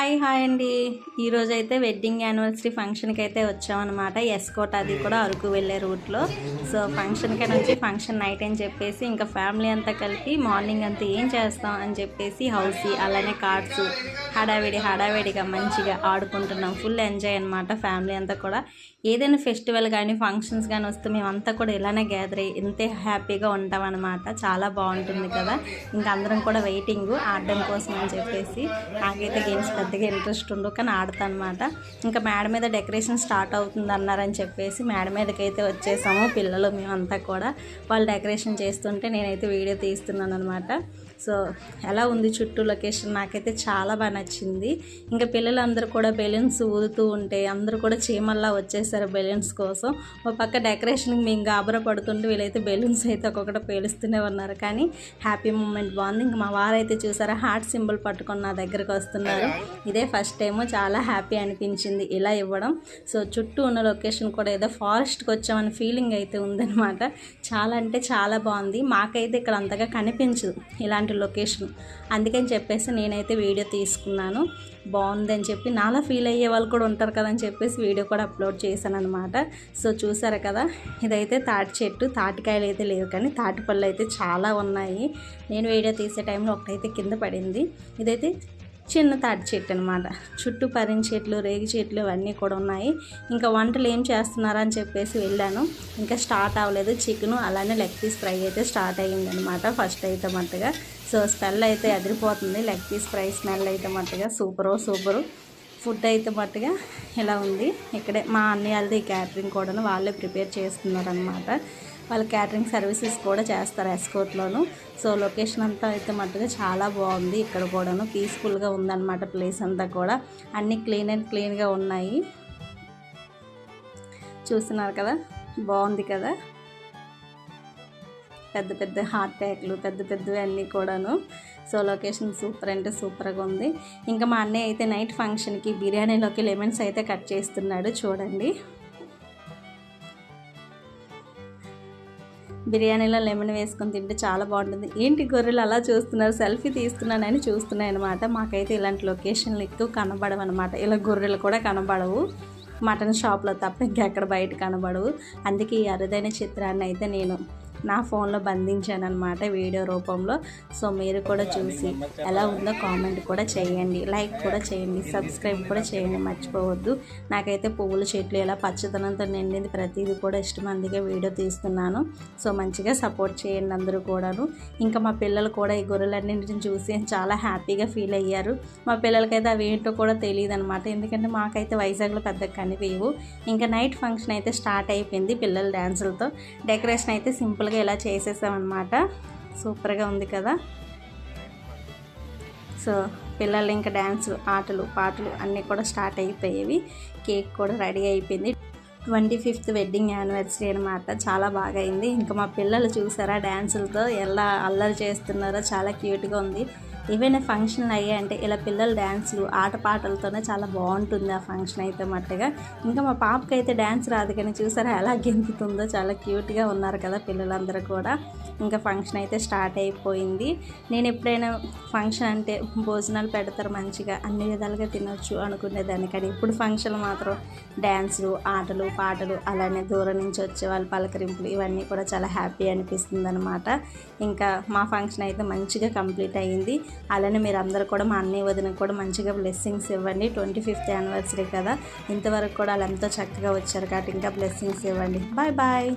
Hi hi అండి. ఈరోజు అయితే వెడ్డింగ్ యానివర్సరీ ఫంక్షన్కి అయితే వచ్చామన్నమాట. ఎస్కోట్ అది కూడా అరకు వెళ్ళే రూట్లో. సో ఫంక్షన్కి నుంచి ఫంక్షన్ నైట్ అని చెప్పేసి ఇంకా ఫ్యామిలీ అంతా కలిపి మార్నింగ్ అంతా ఏం చేస్తాం అని చెప్పేసి హౌస్ అలానే కార్డ్స్ హడావిడి హడావిడిగా మంచిగా ఆడుకుంటున్నాం. ఫుల్ ఎంజాయ్ అనమాట ఫ్యామిలీ అంతా కూడా. ఏదైనా ఫెస్టివల్ కానీ ఫంక్షన్స్ కానీ వస్తే మేమంతా కూడా ఇలానే గ్యాదర్ అయ్యి ఇంతే హ్యాపీగా ఉంటాం అనమాట చాలా బాగుంటుంది కదా. ఇంకా అందరం కూడా వెయిటింగ్ ఆడడం కోసం అని చెప్పేసి నాకైతే గేమ్స్ పెద్ద పెద్దగా ఇంట్రెస్ట్ ఉండు కానీ ఆడతాను అనమాట ఇంకా మేడ మీద డెకరేషన్ స్టార్ట్ అవుతుంది అన్నారని చెప్పేసి మేడ మీదకి అయితే వచ్చేసాము పిల్లలు మేమంతా కూడా. వాళ్ళు డెకరేషన్ చేస్తుంటే నేనైతే వీడియో తీస్తున్నాను అనమాట సో ఎలా ఉంది చుట్టూ లొకేషన్ నాకైతే చాలా బాగా నచ్చింది. ఇంకా పిల్లలందరూ కూడా బెలూన్స్ ఊదుతూ ఉంటే అందరూ కూడా చీమల్లా వచ్చేసారు బెలూన్స్ కోసం. ఒక పక్క డెకరేషన్కి మేము గాబరా పడుతుంటే వీళ్ళైతే బెలూన్స్ అయితే ఒక్కొక్కటి పేలుస్తూనే ఉన్నారు. కానీ హ్యాపీ మూమెంట్ బాగుంది. ఇంకా మా వారైతే చూసారా? హార్ట్ సింబల్ పట్టుకొని నా దగ్గరకు వస్తున్నారు. ఇదే ఫస్ట్ టైము చాలా హ్యాపీ అనిపించింది ఇలా ఇవ్వడం. సో చుట్టూ ఉన్న లొకేషన్ కూడా ఏదో ఫారెస్ట్కి వచ్చామని ఫీలింగ్ అయితే ఉందన్నమాట. చాలా అంటే చాలా బాగుంది. మాకైతే ఇక్కడ అంతగా కనిపించదు ఇలాంటి లొకేషన్. అందుకని చెప్పేసి నేనైతే వీడియో తీసుకున్నాను. బాగుందని చెప్పి నాలా ఫీల్ అయ్యే వాళ్ళు కూడా ఉంటారు కదా అని చెప్పేసి వీడియో కూడా అప్లోడ్ చేశాను అనమాట సో చూసారు కదా ఇదైతే తాటి చెట్టు తాటికాయలు అయితే లేవు కానీ తాటి పళ్ళు అయితే చాలా ఉన్నాయి. నేను వీడియో తీసే టైంలో ఒకటైతే కింద పడింది. ఇదైతే చిన్న తాటి చెట్టు అనమాట చుట్టూ పరిన చెట్లు రేగి చెట్లు ఇవన్నీ కూడా ఉన్నాయి. ఇంకా వంటలు ఏం చేస్తున్నారా అని చెప్పేసి వెళ్ళాను. ఇంకా స్టార్ట్ అవ్వలేదు. చికెను అలానే లెగ్ పీస్ ఫ్రై అయితే స్టార్ట్ అయ్యింది అనమాట ఫస్ట్ అయితే మట్టుగా సో స్మెల్ అయితే అదిరిపోతుంది లెగ్ పీస్ ఫ్రై స్మెల్ అయితే మట్టుగా సూపరు సూపరు. ఫుడ్ అయితే మట్టుగా ఇలా ఉంది. ఇక్కడే మా అన్నయ్యలది క్యాటరింగ్ కూడా వాళ్ళే ప్రిపేర్ చేస్తున్నారనమాట వాళ్ళు క్యాటరింగ్ సర్వీసెస్ కూడా చేస్తారు ఎస్కోట్లోను సో లొకేషన్ అంతా అయితే మట్టుగా చాలా బాగుంది. ఇక్కడ కూడాను పీస్ఫుల్గా ఉందన్నమాట ప్లేస్ అంతా కూడా. అన్నీ క్లీన్ అండ్ క్లీన్గా ఉన్నాయి. చూస్తున్నారు కదా? బాగుంది కదా? పెద్ద పెద్ద హార్ట్ అటాక్లు పెద్ద పెద్దవి అన్నీ కూడాను. సో లొకేషన్ సూపర్ అంటే సూపర్గా ఉంది. ఇంకా మా అన్నయ్య అయితే నైట్ ఫంక్షన్కి బిర్యానీలోకి లెమన్స్ అయితే కట్ చేస్తున్నాడు. చూడండి. బిర్యానీలో లెమన్ వేసుకొని తింటే చాలా బాగుంటుంది. ఏంటి గొర్రెలు అలా చూస్తున్నారు? సెల్ఫీ తీస్తున్నానని చూస్తున్నాయి అనమాట మాకైతే ఇలాంటి లొకేషన్లు ఎక్కువ కనబడవు అనమాట ఇలా గొర్రెలు కూడా కనబడవు. మటన్ షాప్లో తప్ప ఇంకెక్కడ బయట కనబడవు. అందుకే ఈ అరుదైన చిత్రాన్ని అయితే నేను నా ఫోన్లో బంధించాను అనమాట వీడియో రూపంలో. సో మీరు కూడా చూసి ఎలా ఉందో కామెంట్ కూడా చేయండి లైక్ కూడా చేయండి సబ్స్క్రైబ్ కూడా చేయండి మర్చిపోవద్దు. నాకైతే పువ్వుల చెట్లు ఎలా పచ్చదనంతో నిండింది ప్రతిదీ కూడా ఇష్టం అందుకే వీడియో తీస్తున్నాను. సో మంచిగా సపోర్ట్ చేయండి అందరూ కూడాను. ఇంకా మా పిల్లలు కూడా ఈ గొర్రెలన్నింటిని చూసి చాలా హ్యాపీగా ఫీల్ అయ్యారు. మా పిల్లలకైతే అవి ఏంటో కూడా తెలియదు అనమాట ఎందుకంటే మాకైతే వైజాగ్లో పెద్ద కనిపించవు ఇంకా నైట్ ఫంక్షన్ అయితే స్టార్ట్ అయిపోయింది పిల్లల డ్యాన్సులతో డెకరేషన్ అయితే సింపుల్గా ఇలా చేసేసామన్నమాట. సూపర్గా ఉంది కదా. సో పిల్లలు ఇంకా డ్యాన్సులు ఆటలు పాటలు అన్నీ కూడా స్టార్ట్ అయిపోయేవి. కేక్ కూడా రెడీ అయిపోయింది. ట్వంటీ ఫిఫ్త్ వెడ్డింగ్ యానివర్సరీ అనమాట చాలా బాగా అయింది ఇంకా మా పిల్లలు చూసారా డ్యాన్సులతో ఎలా అల్లరి చేస్తున్నారో చాలా క్యూట్గా ఉంది. ఏవైనా ఫంక్షన్లు అయ్యాయంటే ఇలా పిల్లల ఆట ఆటపాటలతోనే చాలా బాగుంటుంది ఆ ఫంక్షన్ అయితే మట్టుగా. ఇంకా మా పాపకి అయితే డ్యాన్స్ రాదు కానీ చూసారా ఎలా గెంతుతుందో చాలా క్యూట్గా ఉన్నారు కదా పిల్లలందరూ కూడా. ఇంకా ఫంక్షన్ అయితే స్టార్ట్ అయిపోయింది. నేను ఎప్పుడైనా ఫంక్షన్ అంటే భోజనాలు పెడతారు మంచిగా అన్ని విధాలుగా తినొచ్చు అనుకునేదాన్ని. కానీ ఇప్పుడు ఫంక్షన్ మాత్రం డ్యాన్సులు ఆటలు పాటలు అలానే దూరం నుంచి వచ్చే వాళ్ళ పలకరింపులు ఇవన్నీ కూడా చాలా హ్యాపీ అనిపిస్తుంది అనమాట ఇంకా మా ఫంక్షన్ అయితే మంచిగా కంప్లీట్ అయ్యింది. అలానే మీరు అందరూ కూడా మా అన్నయ్య వదిన కూడా మంచిగా బ్లెస్సింగ్స్ ఇవ్వండి. ట్వంటీ ఫిఫ్త్ యానివర్సరీ కదా. ఇంతవరకు కూడా వాళ్ళు ఎంతో చక్కగా వచ్చారు కాబట్టి ఇంకా బ్లెస్సింగ్స్ ఇవ్వండి. Bye bye